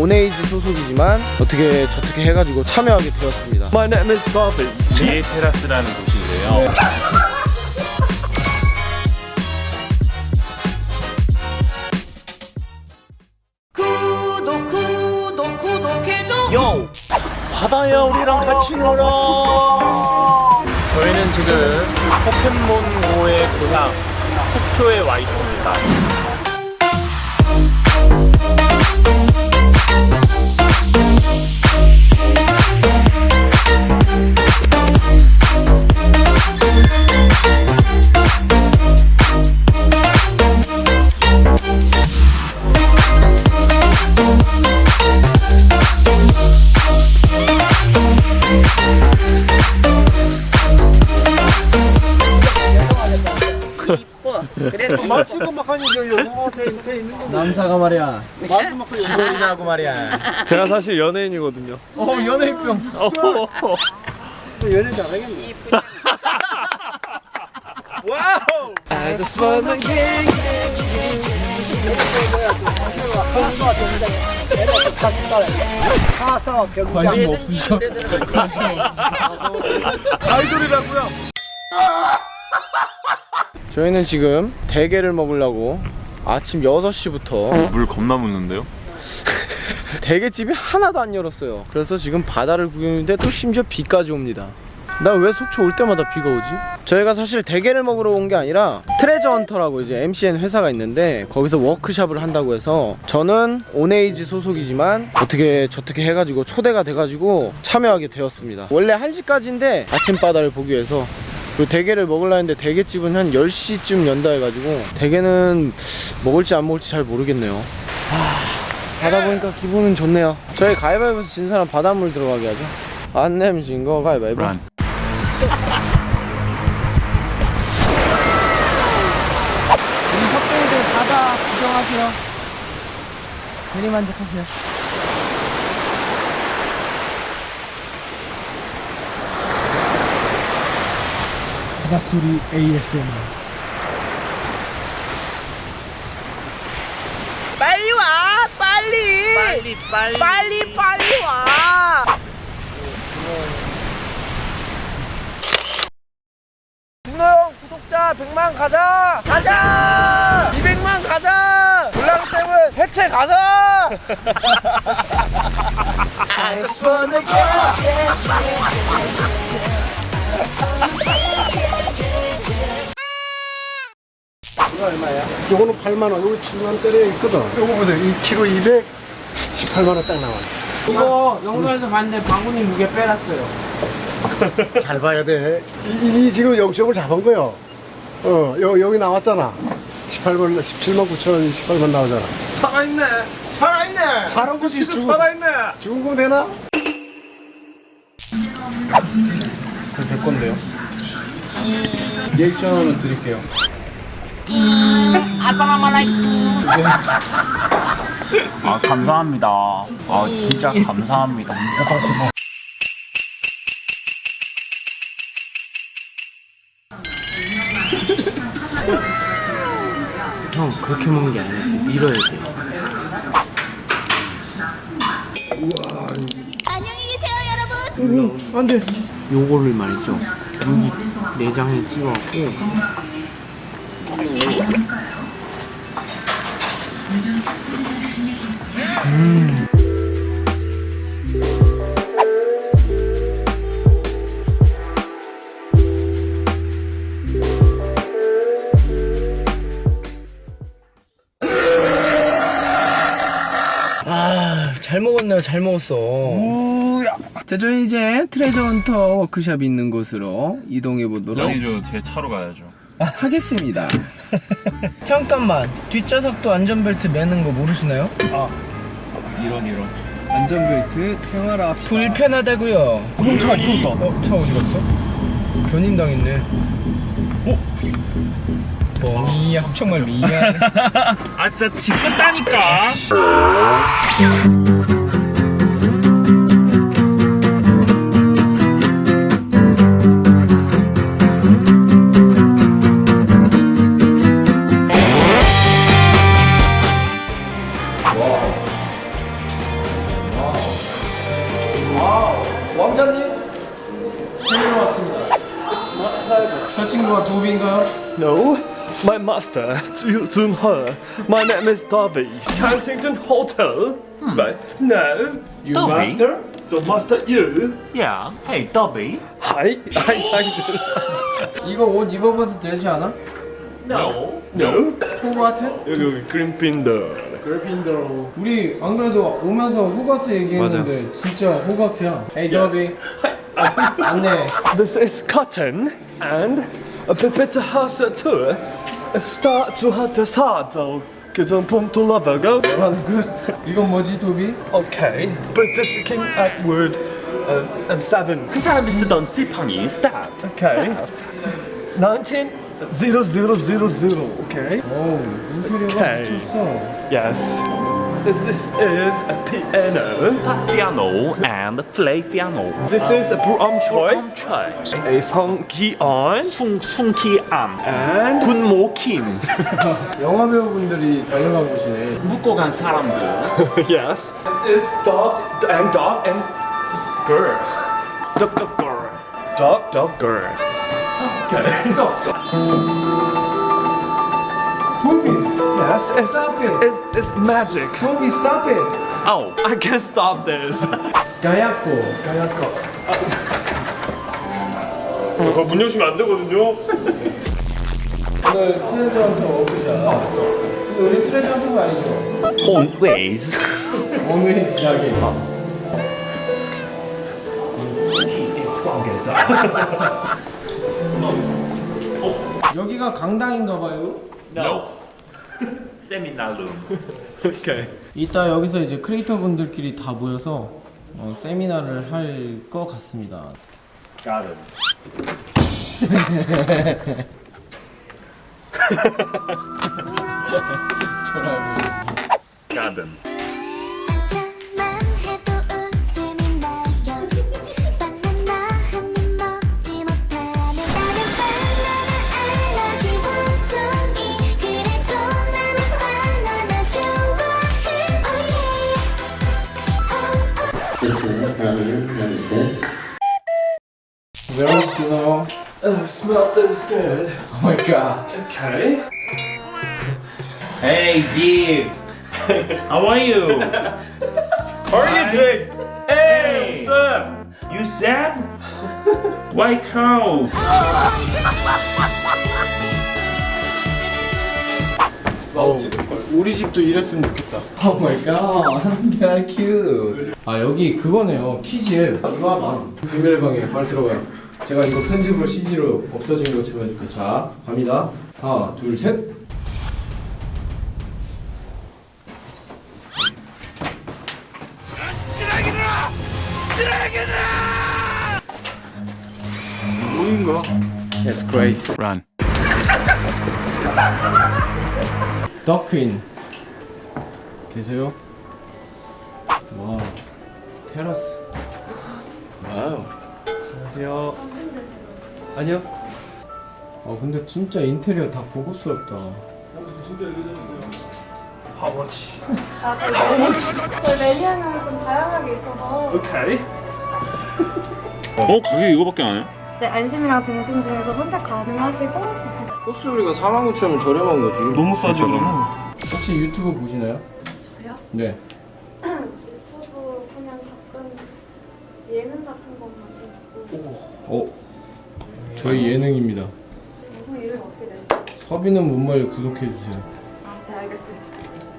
온에이즈 소속이지만 어떻게 저렇게 해가지고 참여하게 되었습니다. My name is Bobby. 지혜 테라스라는 곳인데요. 바다야 우리랑 같이 놀아. 저희는 지금 포켓몬고의 고향 속초에 와 있습니다. 남자가 말이야. 시골이냐고 말이야. 제가 사실 연예인이거든요. 어 연예인병. 연예 잘하겠네. 와우. I just wanna get 관심 없으셔. 아이돌이라고요. 저희는 지금 대게를 먹으려고 아침 6시부터 물 겁나 묻는데요? 대게집이 하나도 안 열었어요. 그래서 지금 바다를 구경했는데 또 심지어 비까지 옵니다. 나왜 속초 올 때마다 비가 오지? 저희가 사실 대게를 먹으러 온 게 아니라 트레저 헌터라고 이제 MCN 회사가 있는데 거기서 워크샵을 한다고 해서 저는 온에이지 소속이지만 어떻게 저렇게 해가지고 초대가 돼가지고 참여하게 되었습니다. 원래 1시까지인데 아침 바다를 보기 위해서 그 대게를 먹으려 했는데 대게집은 한 10시쯤 연다 해가지고 대게는 먹을지 안 먹을지 잘 모르겠네요. 바다 보니까 기분은 좋네요. 저희 가위바위보에서 진 사람 바닷물 들어가게 하죠. 안 내면 진거 가위바위보. 란. 우리 석동이들 바다 구경하세요. 대리만족하세요. 바닷소리 ASMR 빨리 와 빨리 빨리 빨리. 빨리 빨리 와 준호 형 구독자 100만 가자! 가자! 200만 가자! 블랑세븐 해체 가자! 요거는 8만 원 요거 7만 원짜리 있거든 요거 보세요 2kg 200 18만 원 딱 나와 이거 영상에서 봤는데 방훈이 무게 빼놨어요. 잘 봐야 돼 이, 이 지금 0점을 잡은 거요 어 여, 여기 나왔잖아 18만 17만 9천 원 18만 나오잖아 살아있네. 살아있네! 사람 거지 죽은, 살아있네. 죽은 거 되나? 될 건데요. 리액션은 드릴게요. 아 감사합니다. 아 진짜 감사합니다. 형 그렇게 먹는 게 아니라 이렇게 밀어야 돼. 안녕히 계세요, 여러분. 안돼. 요거를 말이죠. 여기 내장에 찍어갖고 아, 잘 먹었네요. 잘 먹었어. 우야. 자, 저희 이제 트레저 헌터 워크샵 있는 곳으로 이동해 보도록 아니죠 제 차로 가야죠. 하겠습니다. 잠깐만. 뒷좌석도 안전벨트 매는 거 모르시나요? 이런 이런. 안전벨트 생활화 불편하다고요. 차 있었다. 어, 차 어디 갔어? 견인 당했네. 어? 뻥이야. 정말 미안. 아 진짜 지긋다니까. Master, to Zun He. My name is Dobby. Kensington Hotel. Right? No. You master? So, master, you. 야, 헤이 더비. Hi. Hi, hi. 이거 옷 입어봐도 되지 않아? No. No. 호가트? 여기, 여기 그린핀더. 그래핀더 우리 안 그래도 오면서 호가트 얘기했는데 진짜 호가트야 에이 더비 안내 This is cotton and a pepita house tour. Start to have the saddle. 기존품 돌아보고. 뭐라는 거야? 이건 뭐지 도비? Okay. British King Edward uh, and seven. 그 사람이 쓰던 지팡이 스탑. Okay. 190000. Okay. 어우 인테리어가 오케이. 미쳤어 Yes. This is a piano. 피아노 and 플레이 피아노. This is a Bruam Choi. 멈춰. A Song Ki On. 숭 숭키암. And 군모 킴. 영화 배우분들이 달려가고 계시네 묶고 간 사람들. yes. It's dog and dog and girl. Dog dog girl. Dog dog girl. Okay. 도비 Yes. It's Stop it. it's, it's magic. 도비 stop it 아우. I can't stop this. 가야코 가야코. 어, 문 여시면 안 되거든요. 오늘 트레저 헌터 워크샵 근데 우리 트레저 헌터가 아니죠? Always. 오늘이 시작이 여기가 강당인가 봐요 No. 세미나룸. Okay. 이따 여기서 이제 크리에이터 분들끼리 다 모여서 어, 세미나를 할 것 같습니다 가든. 가든. Where is Juno? Uh, smell is good. Oh my god Okay. Hey, Gib. How are you? How are you doing? Hey, sir. You sad? White cow. 우리 집도 이랬으면 좋겠다 Oh my god Very cute 아 여기 그거네요 키즈에 이리 와봐 비밀의 방에 빨리 들어가요 제가 이거 편집으로 CG로 없어진 거 채워줄게요 자 갑니다 하나 둘셋 뭐인가? Yes, great. Run. 더 퀸 계세요? 와 테라스 와우 안녕하세요. 아니요. 아 근데 진짜 인테리어 다 고급스럽다 하워치. 저희 메뉴는 좀 다양하게 있어서 오케이. 어? 그게 이거밖에 안 해? 네, 안심이랑 등심 중에서 선택 가능하시고 코스 요리가 49,000원 저렴한 거지 너무 싸지 그러면. 혹시 유튜브 보시나요? 저요? 네 유튜브 그냥 가끔 예능 같은 것만 좀 보고 어? 저희 예능입니다 방송 이름이 어떻게 되시죠? 서비는 문말 구독해주세요 아, 네 알겠습니다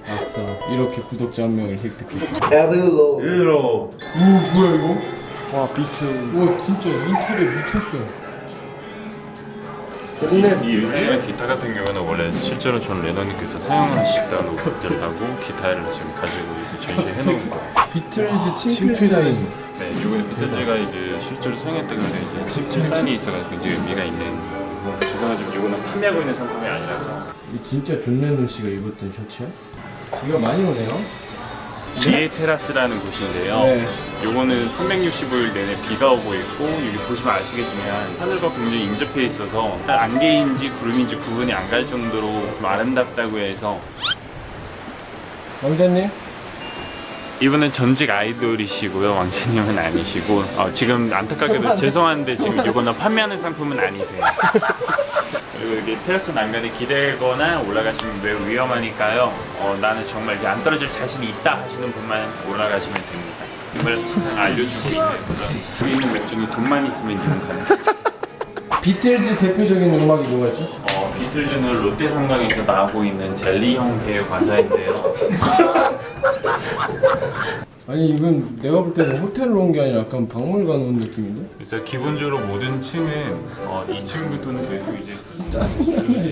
아싸 이렇게 구독자 한 명을 획득해 일로. 오 뭐야 이거? 와 비트. 와 진짜 인테리어 미쳤어 이 의상이랑 기타 같은 경우는 원래 실제로 존 레너님께서 사용하시던 옷들하고 기타를 지금 가지고 이렇게 전시해 놓은 거예요. 비틀즈 친필 사인 네, 이거는 비틀즈가 이제 실제로 사용했던 건데 이제 사인이 있어가지고 굉장히 의미가 있는. 죄송하지만 이거는 판매하고 있는 상품이 아니라서. 이거 진짜 존 레논 씨가 입었던 셔츠야? 비가 많이 오네요 지에 테라스라는 곳인데요. 네. 요거는 365일 내내 비가 오고 있고 여기 보시면 아시겠지만 하늘과 굉장히 인접해 있어서 안개인지 구름인지 구분이 안 갈 정도로 좀 아름답다고 해서 왕자님 이분은 전직 아이돌이시고요. 왕자님은 아니시고 어, 지금 안타깝게도 죄송한데 지금 이거는 판매하는 상품은 아니세요. 그리고 이렇게 테라스 난간에 기대거나 올라가시면 매우 위험하니까요. 어, 나는 정말 이제 안 떨어질 자신이 있다 하시는 분만 올라가시면 됩니다. 정말 항상 알려주고 있는 그런 여기 있는 맥주는 돈만 있으면 이용 가능합니다. 비틀즈 대표적인 음악이 뭐였죠? 어, 비틀즈는 롯데 상강에서 나오고 있는 젤리 형태의 과자인데요. 아니 이건 내가 볼 때는 호텔로 온 게 아니라 약간 박물관 온 느낌인데? 그래서 기본적으로 모든 층은 어, 2층부터는 계속 이제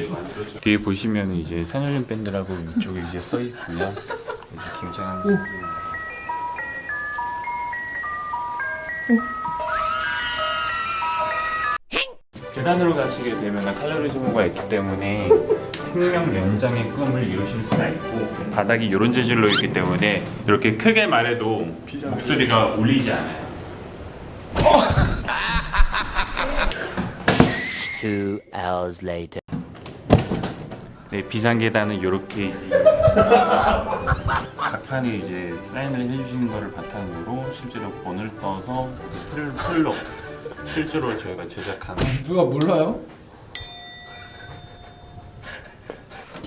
만들어져. 뒤에 보시면 이제 산울림 밴드라고 이쪽에 이제 써 있고요. 이제 김창한 선수. 계단으로 가시게 되면 칼로리 소모가 있기 때문에 생명 연장의 꿈을 이루실 수가 있고 바닥이 이런 재질로 있기 때문에 이렇게 크게 말해도 목소리가 울리지 않아요. Two hours later. 네, 비상 계단은 이렇게 각판에 이제 사인을 해주시는 거를 바탕으로 실제로 본을 떠서 풀, 풀로 실제로 저희가 제작한 누가 몰라요?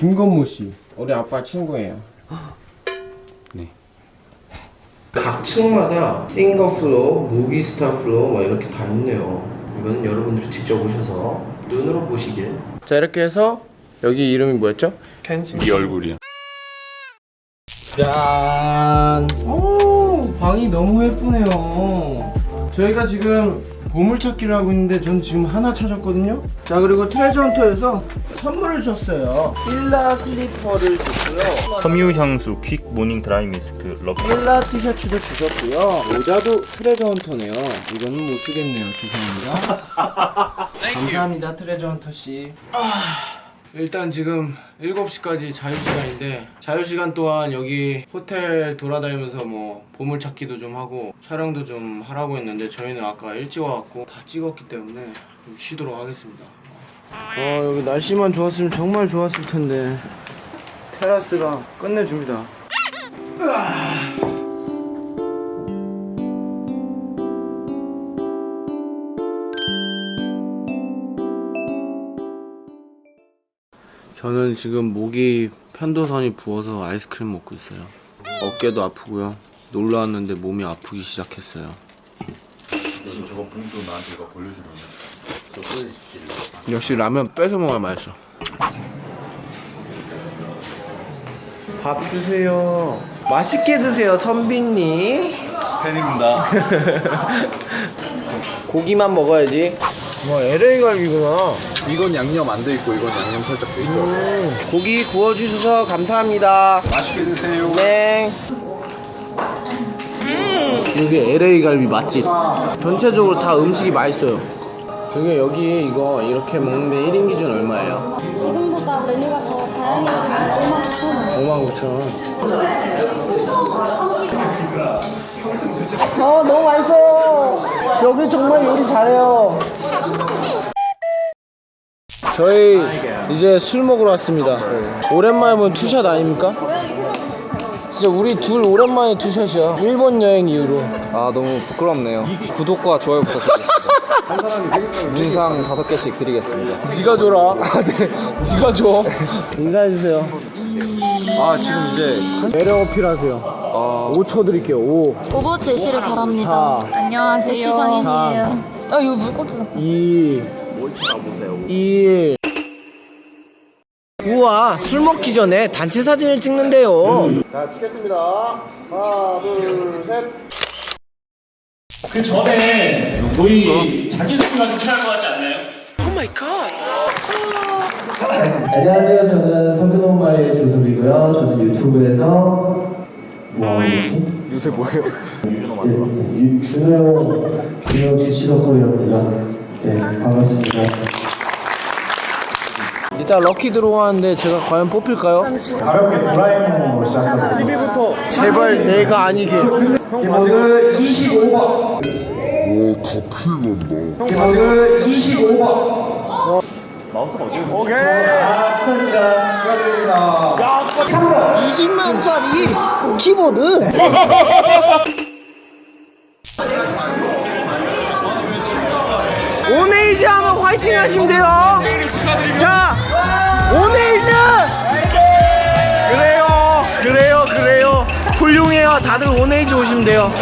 김건모 씨 우리 아빠 친구예요 네. 각 층마다 싱거 플로어, 무비 스타 플로어 막 이렇게 다 있네요 이거는 여러분들이 직접 오셔서 눈으로 보시길 자 이렇게 해서 여기 이름이 뭐였죠? 이 얼굴이요. 짠! 오, 방이 너무 예쁘네요. 저희가 지금 보물 찾기를 하고 있는데 전 지금 하나 찾았거든요. 자, 그리고 트레저 헌터에서 선물을 줬어요. 필라 슬리퍼를 줬고요. 섬유 향수 퀵 모닝 드라이 미스트 러브 필라 티셔츠도 주셨고요. 모자도 트레저 헌터네요. 이거는 못 쓰겠네요. 죄송합니다. 감사합니다, 트레저 헌터 씨. 아, 일단 지금 7시까지 자유시간인데 자유시간 동안 여기 호텔 돌아다니면서 뭐 보물찾기도 좀 하고 촬영도 좀 하라고 했는데 저희는 아까 일찍 와갖고 다 찍었기 때문에 좀 쉬도록 하겠습니다 아 여기 날씨만 좋았으면 정말 좋았을 텐데 테라스가 끝내줍니다 저는 지금 목이 편도선이 부어서 아이스크림 먹고 있어요. 어깨도 아프고요. 놀러 왔는데 몸이 아프기 시작했어요. 대신 저거 분도 나한테 이거 보여주면 역시 라면 뺏어 먹어야 맛있어. 밥 주세요. 맛있게 드세요, 선비님. 팬입니다. 고기만 먹어야지. 뭐 LA 갈비구나. 이건 양념 안 돼 있고 이건 양념 살짝 돼 있죠. 고기 구워주셔서 감사합니다. 맛있게 드세요. 네. 여기 LA 갈비 맛집. 전체적으로 다 음식이 맛있어요. 저기 여기 이거 이렇게 먹는데 1인 기준 얼마예요? 지금보다 메뉴가 더 다양해서 5만 9천 원. 59,000원. 어, 너무 맛있어요. 여기 정말 요리 잘해요. 저희 이제 술 먹으러 왔습니다. 오랜만에 본 투샷 아닙니까? 진짜 우리 둘 오랜만에 투샷이야. 일본 여행 이후로. 아 너무 부끄럽네요. 구독과 좋아요 부탁드 리겠습니다. 문상 다섯 개씩 드리겠습니다. 네가 줘라. 네. 네가 줘. 인사해 주세요. 아 지금 이제 매력 어필하세요. 5초 드릴게요. 5, 오버워치 제시를 잘합니다. 4, 안녕하세요. 시성인이에요. 아 이거 물고기 2, 1. 우와, 술 먹기 전에 단체 사진을 찍는데요. 자, 찍겠습니다. 하나, 둘, 셋. 그 전에 거의 자기소개가 좀 필요할 것 같지 않나요? 오 마이 갓. 안녕하세요. 저는 선배동마의 조섭이고요. 저는 유튜브에서 뭐 하고 있지? 요새 뭐예요? 유- 준호 형, 준호 형 지치덕거리입니다. 네, 반갑습니다. 이따 럭키 들어가는데 제가 과연 뽑힐까요? 가볍게 도라에몽으로 시작합니다. TV부터. 제발 내가 아니게. 김원을 25번. 오, 커피 간다. 김원을 25번. 마우스가 어디 있어? 오케이. 아, 축하드립니다. 축하드립니다. 야, 3번. 20만짜리 키보드. 오메이지 한번 화이팅 하시면 돼요. 자. 다들 원에이지 오시면 돼요.